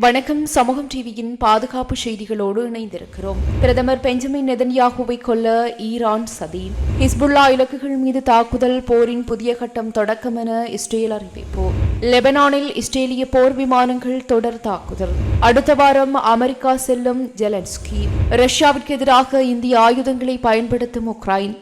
வணக்கம். சமூகம் டிவியின் பாதுகாப்பு செய்திகளோடு இணைந்திருக்கிறோம். பிரதமர் பெஞ்சமின் நெதன்யாகுவை கொல்ல ஈரான் சதி. ஹிஸ்புல்லா இலக்குகள் மீது தாக்குதல் போரின் புதிய கட்டம் தொடக்கம் என இஸ்ரேல் அறிவிப்பு. லெபனானில் இஸ்ரேலிய போர் விமானங்கள் தொடர் தாக்குதல். அடுத்த வாரம் அமெரிக்கா செல்லும் ஜெலன்ஸ்கி. ரஷ்யாவிற்கு எதிராக இந்திய ஆயுதங்களை பயன்படுத்தும் உக்ரைன்.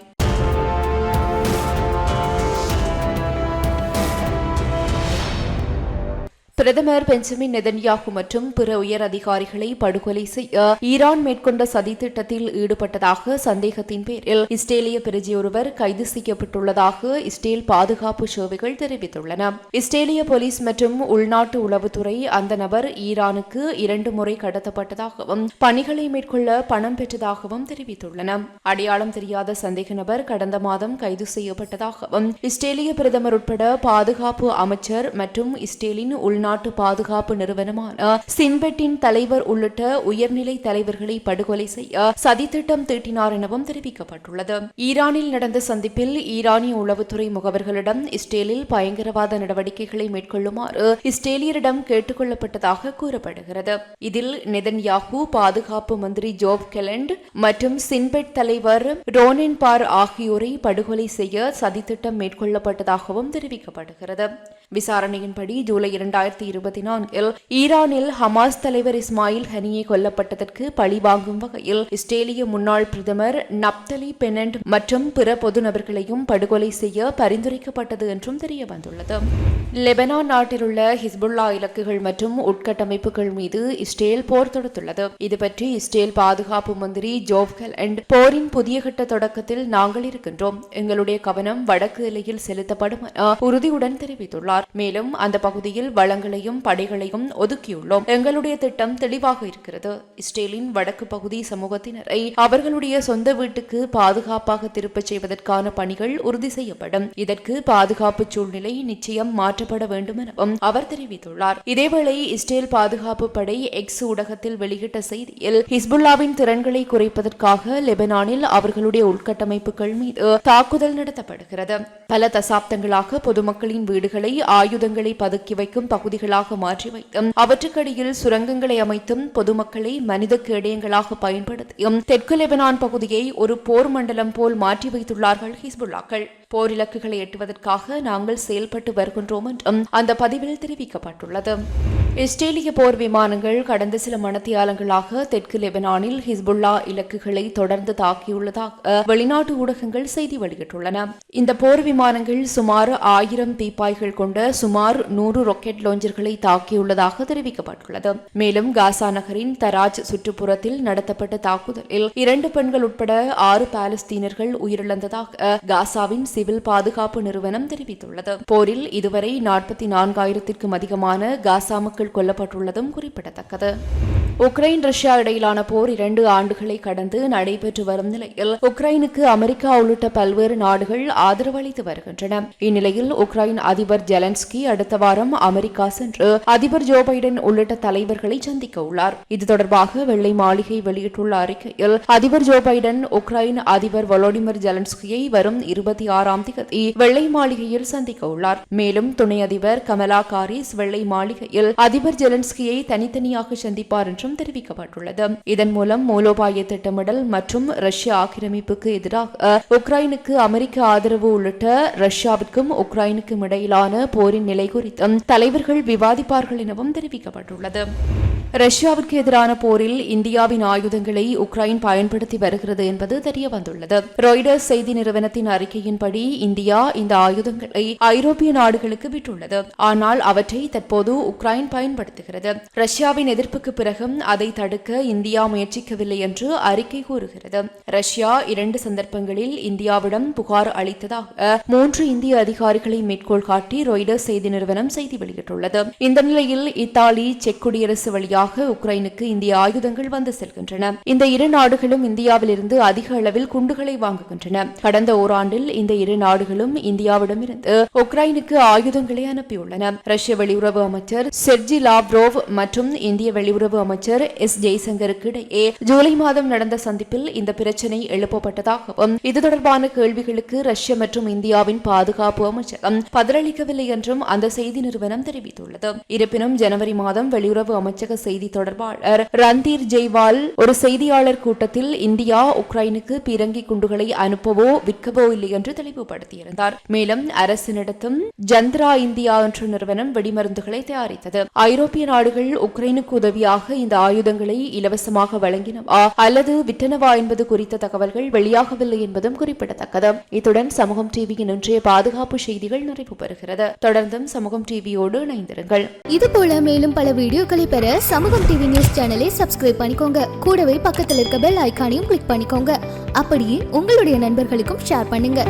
பிரதமர் பெஞ்சமின் நெதன்யாகு மற்றும் பிற உயர் அதிகாரிகளை படுகொலை செய்ய ஈரான் மேற்கொண்ட சதித்திட்டத்தில் ஈடுபட்டதாக சந்தேகத்தின் பேரில் இஸ்ரேலிய பிரஜை ஒருவர் கைது செய்யப்பட்டுள்ளதாக இஸ்ரேல் பாதுகாப்பு சேவைகள் தெரிவித்துள்ளன. இஸ்ரேலிய போலீஸ் மற்றும் உள்நாட்டு உளவுத்துறை அந்த நபர் ஈரானுக்கு இரண்டு முறை கடத்தப்பட்டதாகவும் பணிகளை மேற்கொள்ள பணம் பெற்றதாகவும் தெரிவித்துள்ளன. அடையாளம் தெரியாத சந்தேக நபர் கடந்த மாதம் கைது செய்யப்பட்டதாகவும் இஸ்ரேலிய பிரதமர் உட்பட பாதுகாப்பு அமைச்சர் மற்றும் இஸ்ரேலின் உள்நாட்டு பாதுகாப்பு நிறுவனமான சின்பெட்டின் தலைவர் உள்ளிட்ட உயர்நிலை தலைவர்களை படுகொலை செய்ய சதித்திட்டம் தீட்டினார் எனவும் தெரிவிக்கப்பட்டுள்ளது. ஈரானில் நடந்த சந்திப்பில் ஈரானிய உளவுத்துறை முகவர்களிடம் இஸ்ரேலில் பயங்கரவாத நடவடிக்கைகளை மேற்கொள்ளுமாறு இஸ்ரேலியரிடம் கேட்டுக் கொள்ளப்பட்டதாக கூறப்படுகிறது. இதில் நெதன்யாகு பாதுகாப்பு மந்திரி ஜோப் கெலண்ட் மற்றும் சின்பெட் தலைவர் ரோனின் பார் ஆகியோரை படுகொலை செய்ய சதித்திட்டம் மேற்கொள்ளப்பட்டதாகவும் தெரிவிக்கப்படுகிறது. விசாரணையின்படி ஜூலை இரண்டாயிரத்தி இரண்டாயிரத்தி இருபத்தி நான்கில் ஈரானில் ஹமாஸ் தலைவர் இஸ்மாயில் ஹனியே கொல்லப்பட்டதற்கு பழிவாங்கும் வகையில் இஸ்ரேலிய முன்னாள் பிரதமர் நப்தலி பெனண்ட் மற்றும் பிற பொது நபர்களையும் படுகொலை செய்ய பரிந்துரைக்கப்பட்டது என்றும் தெரிய வந்துள்ளது லெபனான் நாட்டில் உள்ள ஹிஸ்புல்லா இலக்குகள் மற்றும் உட்கட்டமைப்புகள் மீது இஸ்ரேல் போர் தொடுத்துள்ளது. இதுபற்றி இஸ்ரேல் பாதுகாப்பு மந்திரி ஜோவ்கல் அண்ட் போரின் புதிய கட்ட தொடக்கத்தில் நாங்கள் இருக்கின்றோம். எங்களுடைய கவனம் வடக்கு எல்லையில் செலுத்தப்படும் என உறுதியுடன் தெரிவித்துள்ளார். மேலும் அந்த பகுதியில் வளங்கள் வளங்களையும் படைகளையும் ஒதுக்கியுள்ளோம். எங்களுடைய திட்டம் தெளிவாக இருக்கிறது. இஸ்ரேலின் வடக்கு பகுதி சமூகத்தினரை அவர்களுடைய சொந்த வீட்டுக்கு பாதுகாப்பாக திருப்பச் செய்வதற்கான பணிகள் உறுதி செய்யப்படும். இதற்கு பாதுகாப்பு சூழ்நிலை நிச்சயம் மாற்றப்பட வேண்டும் எனவும் அவர் தெரிவித்துள்ளார். இதேவேளை இஸ்ரேல் பாதுகாப்பு படை எக்ஸ் ஊடகத்தில் வெளியிட்ட செய்தியில் ஹிஸ்புல்லாவின் திறன்களை குறைப்பதற்காக லெபனானில் அவர்களுடைய உள்கட்டமைப்புகள் மீது தாக்குதல் நடத்தப்படுகிறது. பல தசாப்தங்களாக பொதுமக்களின் வீடுகளை ஆயுதங்களை பதுக்கி வைக்கும் பகுதிகள் பகுதிகளாக மாற்றி வைத்தும் அவற்றுக்கடியில் சுரங்கங்களை அமைத்தும் பொதுமக்களை மனித கேடயங்களாக பயன்படுத்தியும் தெற்கு லெபனான் பகுதியை ஒரு போர் மண்டலம் போல் மாற்றி வைத்துள்ளார்கள் ஹிஸ்புல்லாக்கள். போர் இலக்குகளை எட்டுவதற்காக நாங்கள் செயல்பட்டு வருகின்றோம் என்றும் அந்த பதிவில் தெரிவிக்கப்பட்டுள்ளது. இஸ்ரேலிய போர் விமானங்கள் கடந்த சில மணத்தியாலங்களாக தெற்கு லெபனானில் ஹிஸ்புல்லா இலக்குகளை தொடர்ந்து தாக்கியுள்ளதாக வெளிநாட்டு ஊடகங்கள் செய்தி வெளியிட்டுள்ளன. இந்த போர் விமானங்கள் சுமார் ஆயிரம் தீப்பாய்கள் கொண்ட சுமார் நூறு ராக்கெட் லாஞ்சர்களை தாக்கியுள்ளதாக தெரிவிக்கப்பட்டுள்ளது. மேலும் காசா நகரின் தராஜ் சுற்றுப்புறத்தில் நடத்தப்பட்ட தாக்குதலில் இரண்டு பெண்கள் உட்பட ஆறு பாலஸ்தீனர்கள் உயிரிழந்ததாக காசாவின் சிவில் பாதுகாப்பு நிறுவனம் தெரிவித்துள்ளது. போரில் இதுவரை நாற்பத்தி நான்காயிரத்திற்கும் அதிகமான காசா மக்கள் கொல்லப்பட்டுள்ளதும் குறிப்பிடத்தக்கது. உக்ரைன் ரஷ்யா இடையிலான போர் இரண்டு ஆண்டுகளை கடந்து நடைபெற்று வரும் நிலையில் உக்ரைனுக்கு அமெரிக்கா உள்ளிட்ட பல்வேறு நாடுகள் ஆதரவு அளித்து வருகின்றன. இந்நிலையில் உக்ரைன் அதிபர் ஜெலன்ஸ்கி அடுத்த வாரம் அமெரிக்கா சென்று அதிபர் ஜோ பைடன் உள்ளிட்ட தலைவர்களை சந்திக்க உள்ளார். இது தொடர்பாக வெள்ளை மாளிகை வெளியிட்டுள்ள அறிக்கையில் அதிபர் ஜோ பைடன் உக்ரைன் அதிபர் வொலோடிமிர் ஜெலன்ஸ்கியை வரும் இருபத்தி ஆறாம் தேதி வெள்ளை மாளிகையில் சந்திக்க உள்ளார். மேலும் துணை அதிபர் கமலா காரிஸ் வெள்ளை மாளிகையில் அதிபர் ஜெலன்ஸ்கியை தனித்தனியாக சந்திப்பார் என்றும் என்றும் தெரிவிக்கப்பட்டுள்ளது. இதன் மூலம் மூலோபாய திட்டமிடல் மற்றும் ரஷ்ய ஆக்கிரமிப்புக்கு எதிராக உக்ரைனுக்கு அமெரிக்க ஆதரவு உள்ளிட்ட ரஷ்யாவிற்கும் உக்ரைனுக்கும் இடையிலான போரின் நிலை குறித்தும் தலைவர்கள் விவாதிப்பார்கள் எனவும் தெரிவிக்கப்பட்டுள்ளது. ரஷ்யாவிற்கு எதிரான போரில் இந்தியாவின் ஆயுதங்களை உக்ரைன் பயன்படுத்தி வருகிறது என்பது தெரிய வந்துள்ளது ராய்டர்ஸ் செய்தி நிறுவனத்தின் அறிக்கையின்படி இந்தியா இந்த ஆயுதங்களை ஐரோப்பிய நாடுகளுக்கு விட்டுள்ளது. ஆனால் அவற்றை தற்போது உக்ரைன் பயன்படுத்துகிறது. ரஷ்யாவின் எதிர்ப்புக்கு பிறகும் அதை தடுக்க இந்தியா முயற்சிக்கவில்லை என்று அறிக்கை கூறுகிறது. ரஷ்யா இரண்டு சந்தர்ப்பங்களில் இந்தியாவிடம் புகார் அளித்ததாக மூன்று இந்திய அதிகாரிகளை மேற்கோள் காட்டி ரொய்டர் செய்தி நிறுவனம் செய்தி வெளியிட்டுள்ளது. இந்த நிலையில் இத்தாலி செக் குடியரசு வழியாக வழியாக உக்ரைனுக்கு இந்திய ஆயுதங்கள் வந்து செல்கின்றன. இந்த இரு நாடுகளும் இந்தியாவிலிருந்து அதிக அளவில் குண்டுகளை வாங்குகின்றன. கடந்த ஓராண்டில் இந்த இரு நாடுகளும் இந்தியாவிடமிருந்து உக்ரைனுக்கு ஆயுதங்களை அனுப்பியுள்ளன. ரஷ்ய வெளியுறவு அமைச்சர் செர்ஜி லாவ்ரோவ் மற்றும் இந்திய வெளியுறவு அமைச்சர் அமைச்சர் எஸ் ஜெய்சங்கருக்கு இடையே ஜூலை மாதம் நடந்த சந்திப்பில் இந்த பிரச்சினை எழுப்பப்பட்டதாகவும் இது தொடர்பான கேள்விகளுக்கு ரஷ்ய மற்றும் இந்தியாவின் பாதுகாப்பு அமைச்சகம் பதிலளிக்கவில்லை என்றும் அந்த செய்தி நிறுவனம் தெரிவித்துள்ளது. இருப்பினும் ஜனவரி மாதம் வெளியுறவு அமைச்சக செய்தி தொடர்பாளர் ரந்தீர் ஜெய்வால் ஒரு செய்தியாளர் கூட்டத்தில் இந்தியா உக்ரைனுக்கு பீரங்கி குண்டுகளை அனுப்பவோ விற்கவோ இல்லை என்று தெளிவுபடுத்தியிருந்தார். மேலும் அரசு நடத்தும் ஜந்திரா இந்தியா என்ற நிறுவனம் வெடிமருந்துகளை தயாரித்தது. ஐரோப்பிய நாடுகள் உக்ரைனுக்கு உதவியாக இந்த ஆயுதங்களை இலவசமாக வழங்கினவா அல்லது விட்டனவா என்பது குறித்த தகவல்கள் வெளியாகவில்லை என்பதும் குறிப்பிடத்தக்கது. இத்துடன் சமூகம் டிவியின் இன்றைய பாதுகாப்பு செய்திகள் நிறைவு பெறுகிறது. தொடர்ந்தும் சமூகம் டிவியோடு இணைந்திருங்கள். இது போல மேலும் பல வீடியோக்களை பெற சமூகம் டிவி நியூஸ் சேனலை சப்ஸ்கிரைப் பண்ணிக்கோங்க. கூடவே பக்கத்தில் இருக்க பெல் ஐகானையும் கிளிக் பண்ணிக்கோங்க. அப்படியே உங்களுடைய நண்பர்களுக்கும் ஷேர் பண்ணுங்க.